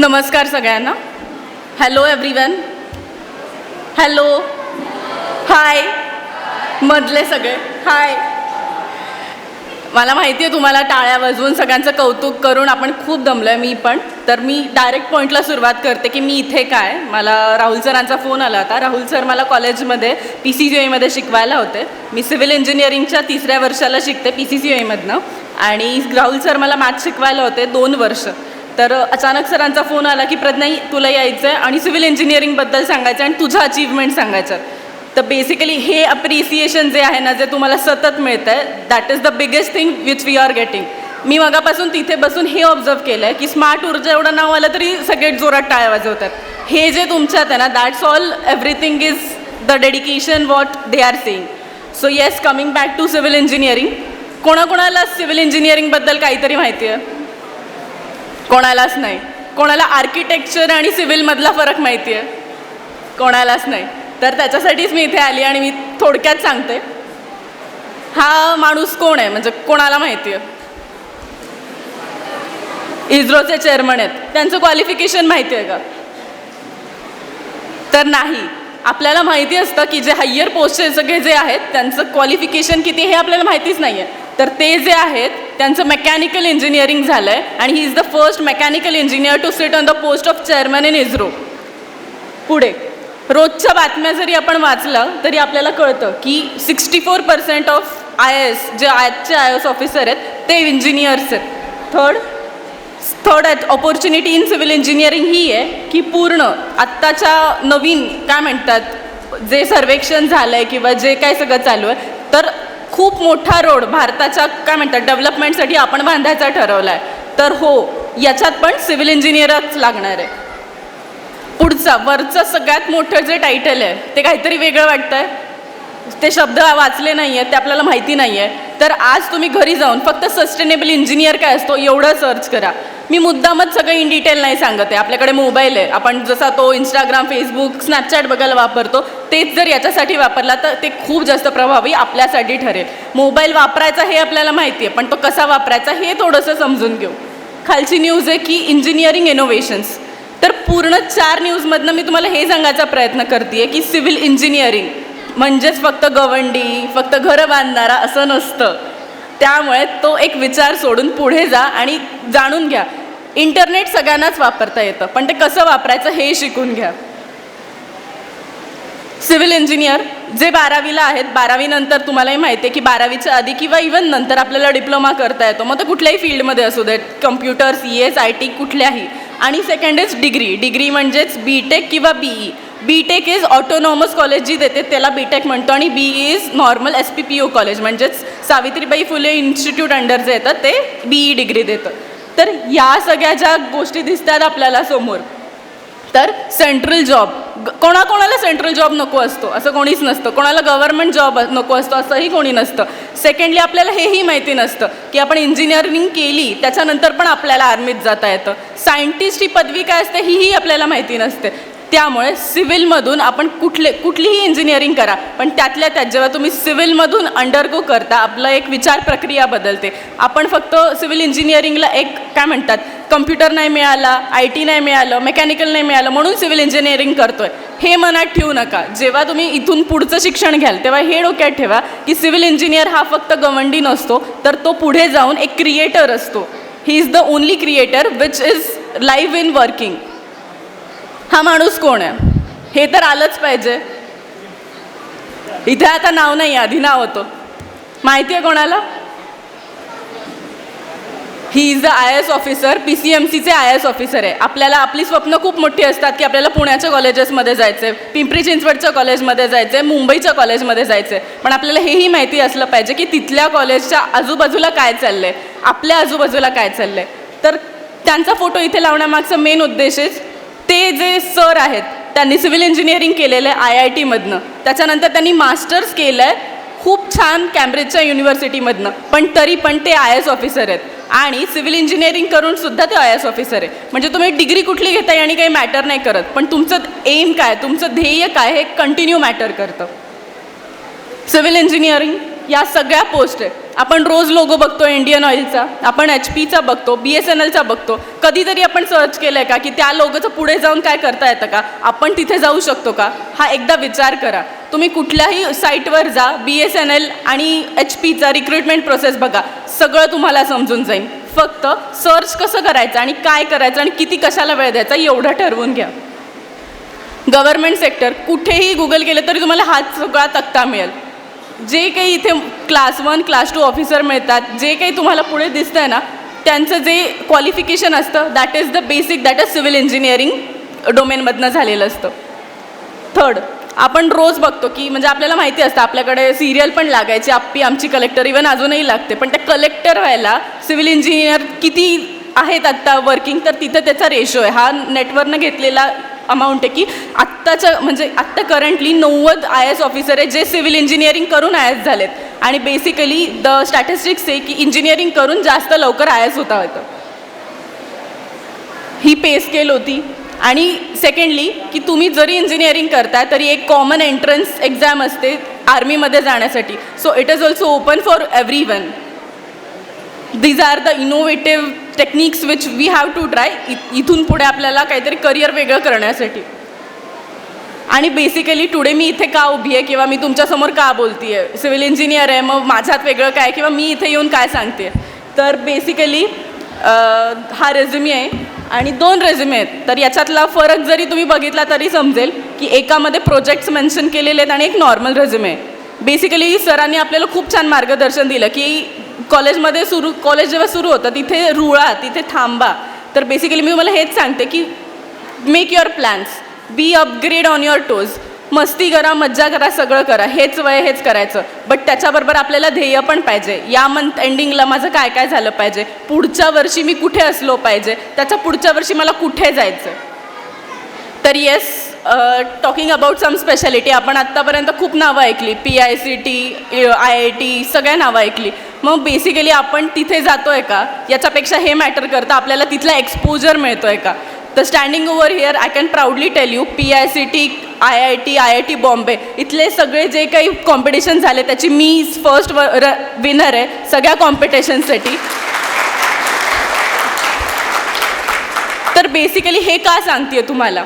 नमस्कार सगळ्यांना. Hello everyone hello hi मधले सगळे. हाय मला माहिती आहे तुम्हाला टाळ्या वाजवून सगळ्यांचं कौतुक करून आपण खूप दमलो आहे मी पण. तर मी डायरेक्ट पॉईंटला सुरुवात करते की मी इथे काय. मला राहुल सरांचा फोन आला होता. राहुल सर मला कॉलेजमध्ये पी सी सी आयमध्ये शिकवायला होते. मी सिव्हिल इंजिनिअरिंगच्या तिसऱ्या वर्षाला शिकते पी सी सी एमधनं आणि राहुल सर मला मॅथ्स शिकवायला होते दोन वर्ष. तर अचानक सरांचा फोन आला की प्रज्ञाई तुला यायचं आहे आणि सिव्हिल इंजिनिअरिंगबद्दल सांगायचं आणि तुझं अचीवमेंट सांगायचं तर बेसिकली हे अप्रिसिएशन जे आहे ना जे तुम्हाला सतत मिळतं आहे that is the biggest thing which we are getting मी मगापासून तिथे बसून हे ऑब्झर्व केलं आहे की स्मार्ट ऊर्जा एवढं नाव आलं तरी सगळे जोरात टाळ्या वाजवतात. हे जे तुमच्यात आहे ना that's all everything is the dedication what they are saying so yes coming back to civil engineering कोणाकोणाला सिव्हिल इंजिनिअरिंगबद्दल काहीतरी माहिती आहे? कोणालाच नाही. कोणाला आर्किटेक्चर आणि सिव्हिलमधला फरक माहिती आहे. कोणालाच नाही. तर त्याच्यासाठीच मी इथे आली आणि मी थोडक्यात सांगते. हा माणूस कोण आहे? म्हणजे कोणाला माहिती आहे? इस्रोचे चेअरमन आहेत. त्यांचं क्वालिफिकेशन माहिती आहे का? तर नाही. आपल्याला माहिती असतं की जे हायर पोस्टचे सगळे जे आहेत त्यांचं क्वालिफिकेशन किती हे आपल्याला माहितीच नाही आहे तर ते जे आहेत त्यांचं मेकॅनिकल इंजिनिअरिंग झालं आहे आणि he is the first mechanical engineer to sit on the post of chairman in ISRO पुढे रोजच्या बातम्या जरी आपण वाचलं तरी आपल्याला कळतं की sixty four percent of I S जे आजचे आय एस ऑफिसर आहेत ते इंजिनियर्स आहेत. Third third opportunity in civil engineering ही आहे की पूर्ण आत्ताच्या नवीन काय म्हणतात जे सर्वेक्षण झालं आहे किंवा जे काय सगळं चालू आहे तर खूप मोठा रोड भारताच्या काय म्हणतात डेव्हलपमेंटसाठी आपण बांधायचा ठरवला आहे तर हो याच्यात पण सिव्हिल इंजिनियरच लागणार आहे. पुढचा वरचं सगळ्यात मोठं जे टायटल आहे ते काहीतरी वेगळं वाटतं आहे ते शब्द वाचले नाही आहेत ते आपल्याला माहिती नाही आहे तर आज तुम्ही घरी जाऊन फक्त सस्टेनेबल इंजिनियर काय असतो एवढं सर्च करा. मी मुद्दामच सगळं इन डिटेल नाही सांगत आहे. आपल्याकडे मोबाईल आहे. आपण जसा तो इंस्टाग्राम फेसबुक स्नॅपचॅट बघायला वापरतो तेच जर याच्यासाठी वापरला तर ते खूप जास्त प्रभावी आपल्यासाठी ठरेल. मोबाईल वापरायचा हे आपल्याला माहिती आहे पण तो कसा वापरायचा हे थोडंसं समजून घेऊ. खालची न्यूज आहे की इंजिनिअरिंग इनोव्हेशन्स तर पूर्ण चार न्यूजमधनं मी तुम्हाला हे सांगायचा प्रयत्न करते की सिव्हिल इंजिनिअरिंग म्हणजेच फक्त गवंडी फक्त घरं बांधणारा असं नसतं. त्यामुळे तो एक विचार सोडून पुढे जा आणि जाणून घ्या. इंटरनेट सगळ्यांनाच वापरता येतं. पण ते कसं वापरायचं हे शिकून घ्या. सिव्हिल इंजिनियर जे बारावीला आहेत बारावीनंतर तुम्हालाही माहिती आहे की बारावीच्या आधी किंवा इवन नंतर आपल्याला डिप्लोमा करता येतो. मग तो कुठल्याही फील्डमध्ये असू देत computer C S I T कुठल्याही. आणि सेकंड इज डिग्री डिग्री म्हणजेच बी टेक किंवा BE B tech is autonomous college जी देते त्याला बी टेक म्हणतो. आणि B is normal S P P O college म्हणजेच सावित्रीबाई फुले इन्स्टिट्यूट अंडर जे येतं ते बीई डिग्री देतं. तर या सगळ्या ज्या गोष्टी दिसतात आपल्याला समोर तर सेंट्रल जॉब कोणाकोणाला सेंट्रल जॉब नको असतो असं कोणीच नसतं. कोणाला गव्हर्नमेंट जॉब नको असतो असंही कोणी नसतं. सेकंडली आपल्याला हेही माहिती नसतं की आपण इंजिनिअरिंग केली त्याच्यानंतर पण आपल्याला आर्मीत जाता येतं. सायंटिस्ट ही पदवी काय असते हीही आपल्याला माहिती नसते. त्यामुळे सिव्हिलमधून आपण कुठले कुठलीही इंजिनिअरिंग करा पण त्यातल्या त्यात जेव्हा तुम्ही सिव्हिलमधून अंडरगो करता आपलं एक विचार प्रक्रिया बदलते. आपण फक्त सिव्हिल इंजिनिअरिंगला एक काय म्हणतात कम्प्युटर नाही मिळाला आय टी नाही मिळालं मेकॅनिकल नाही मिळालं म्हणून सिव्हिल इंजिनिअरिंग करतोय. हे मनात ठेवू नका. जेव्हा तुम्ही इथून पुढचं शिक्षण घ्याल तेव्हा हे डोक्यात ठेवा की सिव्हिल इंजिनियर हा फक्त गवंडी नसतो तर तो पुढे जाऊन एक क्रिएटर असतो. He is the only creator which is live in working हा माणूस कोण आहे? हे तर आलंच पाहिजे. इथे आता नाव नाही आधी नाव होतं. माहिती आहे कोणाला? He is the I S officer P C M सीचे आय एस ऑफिसर आहे. आपल्याला आपली स्वप्न खूप मोठी असतात की आपल्याला पुण्याच्या कॉलेजेसमध्ये जायचं आहे पिंपरी चिंचवडच्या कॉलेजमध्ये जायचं आहे मुंबईच्या कॉलेजमध्ये जायचं आहे पण आपल्याला हेही माहिती असलं पाहिजे की तिथल्या कॉलेजच्या आजूबाजूला काय चाललं आहे आपल्या आजूबाजूला काय चाललं आहे तर त्यांचा फोटो इथे लावण्यामागचा मेन उद्देशच ते जे सर आहेत त्यांनी सिव्हिल इंजिनिअरिंग केलेलं आहे आय आय टीमधनं. त्याच्यानंतर त्यांनी मास्टर्स केलं आहे खूप छान कॅम्ब्रिजच्या युनिव्हर्सिटीमधनं. पण तरी पण ते आय एस ऑफिसर आहेत. आणि सिव्हिल इंजिनिअरिंग करून सुद्धा ते आय एस ऑफिसर आहे. म्हणजे तुम्ही डिग्री कुठली घेताय आणि काही मॅटर नाही करत. पण तुमचं एम काय तुमचं ध्येय काय हे कंटिन्यू मॅटर करतं. सिव्हिल इंजिनिअरिंग या सगळ्या पोस्ट आहे आपण रोज लोगो बघतो इंडियन ऑइलचा आपण एच पीचा बघतो बी एस एन एलचा बघतो. कधीतरी आपण सर्च केलं आहे का की त्या लोगोचं पुढे जाऊन काय करता येतं का? आपण तिथे जाऊ शकतो का? हा एकदा विचार करा. तुम्ही कुठल्याही साईटवर जा बी एस एन एल आणि एच पीचा रिक्रुटमेंट प्रोसेस बघा. सगळं तुम्हाला समजून जाईल. फक्त सर्च कसं करायचं आणि काय करायचं आणि किती कशाला वेळ द्यायचा एवढं ठरवून घ्या. गव्हर्नमेंट सेक्टर कुठेही गुगल केलं तरी तुम्हाला हा सगळा तक्ता मिळेल. जे काही इथे class one class two officer मिळतात जे काही तुम्हाला पुढे दिसतं आहे ना त्यांचं जे क्वालिफिकेशन असतं that is the basic that is civil engineering डोमेनमधनं झालेलं असतं. थर्ड आपण रोज बघतो की म्हणजे आपल्याला माहिती असतं आपल्याकडे सिरियल पण लागायची आप्पी आमची कलेक्टर इवन अजूनही लागते पण त्या कलेक्टर व्हायला सिव्हिल इंजिनियर किती आहेत आत्ता वर्किंग तर तिथं त्याचा रेशो आहे. हा नेटवर्कनं घेतलेला अमाऊंट आहे की आत्ताच्या म्हणजे आत्ता करंटली नव्वद आय एस ऑफिसर आहे जे सिव्हिल इंजिनिअरिंग करून आय एस झालेत. आणि बेसिकली द स्टॅटिस्टिक्स आहे की इंजिनिअरिंग करून जास्त लवकर आय एस होता होतं ही पे स्केल होती. आणि सेकंडली की तुम्ही जरी इंजिनिअरिंग करताय तरी एक कॉमन एंट्रन्स एक्झाम असते आर्मीमध्ये जाण्यासाठी. So it is also open for every one these are the innovative techniques which we have to try इथून पुढे आपल्याला काहीतरी करिअर वेगळं करण्यासाठी. आणि बेसिकली टुडे मी इथे का उभी आहे किंवा मी तुमच्यासमोर का बोलती आहे सिव्हिल इंजिनियर आहे मग माझ्यात वेगळं काय? किंवा मी इथे येऊन काय सांगते तर बेसिकली हा रेझ्युमी आहे आणि दोन रेझ्युमे आहेत. तर याच्यातला फरक जरी तुम्ही बघितला तरी समजेल की एकामध्ये प्रोजेक्ट्स मेन्शन केलेले आहेत आणि एक नॉर्मल रेझ्युमे आहे. बेसिकली सरांनी आपल्याला खूप छान मार्गदर्शन दिलं की कॉलेजमध्ये सुरू कॉलेज जेव्हा सुरू होतं तिथे रुळा तिथे थांबा. तर बेसिकली मी तुम्हाला हेच सांगते की make your plans be upgrade on your toes मस्ती करा मज्जा करा सगळं करा. हेच वय हेच करायचं. बट त्याच्याबरोबर आपल्याला ध्येय पण पाहिजे. या मंथ एंडिंगला माझं काय काय झालं पाहिजे? पुढच्या वर्षी मी कुठे असलो पाहिजे? त्याच्या पुढच्या वर्षी मला कुठे जायचं? तर yes talking about some speciality आपण आत्तापर्यंत खूप नावं ऐकली. P I C T I I T सगळ्या नावं ऐकली. मग बेसिकली आपण तिथे जातो आहे का? याच्यापेक्षा हे मॅटर करतं आपल्याला तिथला एक्सपोजर मिळतो आहे का? तर standing over here I can proudly tell you P I C T I I T I I T Bombay इथले सगळे जे काही कॉम्पिटिशन झाले त्याची मी फर्स्ट विनर आहे सगळ्या कॉम्पिटिशनसाठी तर बेसिकली हे का सांगते तुम्हाला?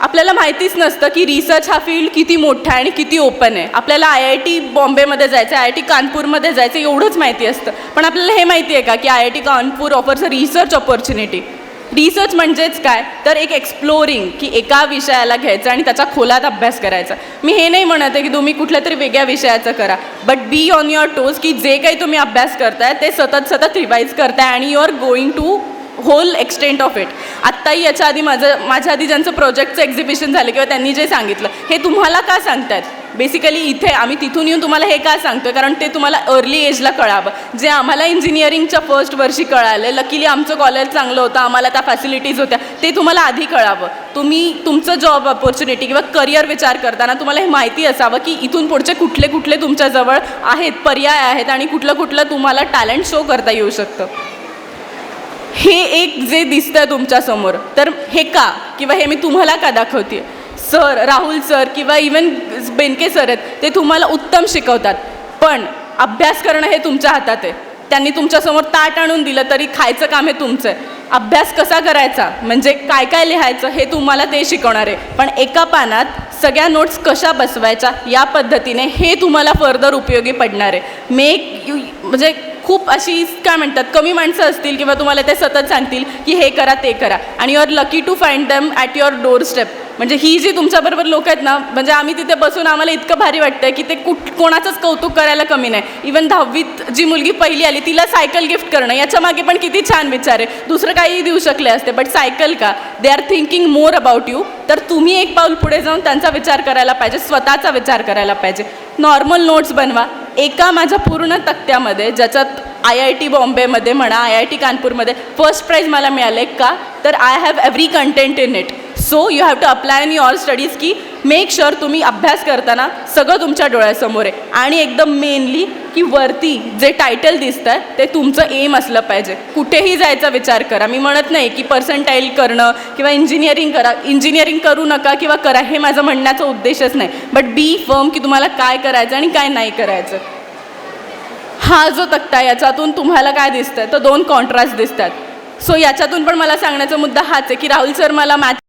आपल्याला माहितीच नसतं की रिसर्च हा फील्ड किती मोठा आहे आणि किती ओपन आहे. आपल्याला आय आय टी बॉम्बेमध्ये जायचं आय आय टी कानपूरमध्ये जायचं एवढंच माहिती असतं. पण आपल्याला हे माहिती आहे का की I I T Kanpur offers a research opportunity research म्हणजेच काय? तर एक एक्सप्लोरिंग की एका विषयाला घ्यायचं आणि त्याचा खोलात अभ्यास करायचा. मी हे नाही म्हणत आहे की तुम्ही कुठल्या तरी वेगळ्या विषयाचं करा. But be on your toes की जे काही तुम्ही अभ्यास करताय ते सतत सतत रिवाईज करताय आणि you are going to whole extent of it आत्ताही याच्या आधी माझं माझ्या आधी ज्यांचं प्रोजेक्टचं एक्झिबिशन झालं किंवा त्यांनी जे सांगितलं हे तुम्हाला का सांगतात बेसिकली इथे आम्ही तिथून येऊन तुम्हाला हे का सांगतो कारण ते तुम्हाला अर्ली एजला कळावं. जे आम्हाला इंजिनिअरिंगच्या फर्स्ट वर्षी कळालं लकीली आमचं कॉलेज चांगलं होतं आम्हाला त्या फॅसिलिटीज होत्या ते तुम्हाला आधी कळावं. तुम्ही तुमचं जॉब ऑपॉर्च्युनिटी किंवा करिअर विचार करताना तुम्हाला हे माहिती असावं की इथून पुढचे कुठले कुठले तुमच्याजवळ आहेत पर्याय आहेत आणि कुठलं कुठलं तुम्हाला टॅलेंट शो करता येऊ शकतं. हे एक जे दिसतं तुमच्यासमोर तर हे का? किंवा हे मी तुम्हाला का दाखवते? सर राहुल सर किंवा इवन बेनके सर आहेत ते तुम्हाला उत्तम शिकवतात. पण अभ्यास करणं हे तुमच्या हातात आहे. त्यांनी तुमच्यासमोर ताट आणून दिलं तरी खायचं काम हे तुमचं आहे. अभ्यास कसा करायचा? म्हणजे काय काय लिहायचं हे तुम्हाला ते शिकवणार आहे. पण एका पानात सगळ्या नोट्स कशा बसवायच्या या पद्धतीने हे तुम्हाला फर्दर उपयोगी पडणार आहे. मेक यू म्हणजे खूप अशी काय म्हणतात कमी माणसं असतील किंवा तुम्हाला ते सतत सांगतील की हे करा ते करा. आणि your lucky to find them at your doorstep म्हणजे ही जी तुमच्याबरोबर लोक आहेत ना म्हणजे आम्ही तिथे बसून आम्हाला इतकं भारी वाटतं की ते कुठ कोणाचंच कौतुक करायला कमी नाही. इवन दहावीत जी मुलगी पहिली आली तिला सायकल गिफ्ट करणं याच्या मागे पण किती छान विचार आहे. दुसरं काहीही देऊ शकले असते बट सायकल का? They are thinking more about you तर तुम्ही एक पाऊल पुढे जाऊन त्यांचा विचार करायला पाहिजे स्वतःचा विचार करायला पाहिजे. नॉर्मल नोट्स बनवा. एका माझ्या पूर्ण तक्त्यामध्ये ज्याच्यात आय आय टी बॉम्बेमध्ये म्हणा आय आय टी कानपूरमध्ये फर्स्ट प्राईज मला मिळाले का? तर I have every content in it so you have to apply in your studies की मेक शुअर तुम्ही अभ्यास करताना सगळं तुमच्या डोळ्यासमोर आहे. आणि एकदम मेनली की वरती जे टायटल दिसतं आहे ते तुमचं एम असलं पाहिजे. कुठेही जायचा विचार करा. मी म्हणत नाही की पर्सेंटाईल करणं किंवा इंजिनिअरिंग करा. इंजिनिअरिंग करू नका किंवा करा हे माझं म्हणण्याचा उद्देशच नाही. बट बी फर्म की तुम्हाला काय करायचं आणि काय नाही करायचं. हा जो तक्ता आहे याच्यातून तुम्हाला काय दिसतं तर दोन कॉन्ट्रास्ट दिसतात. सो याच्यातून पण मला सांगण्याचा मुद्दा हाच आहे की राहुल सर मला मॅथ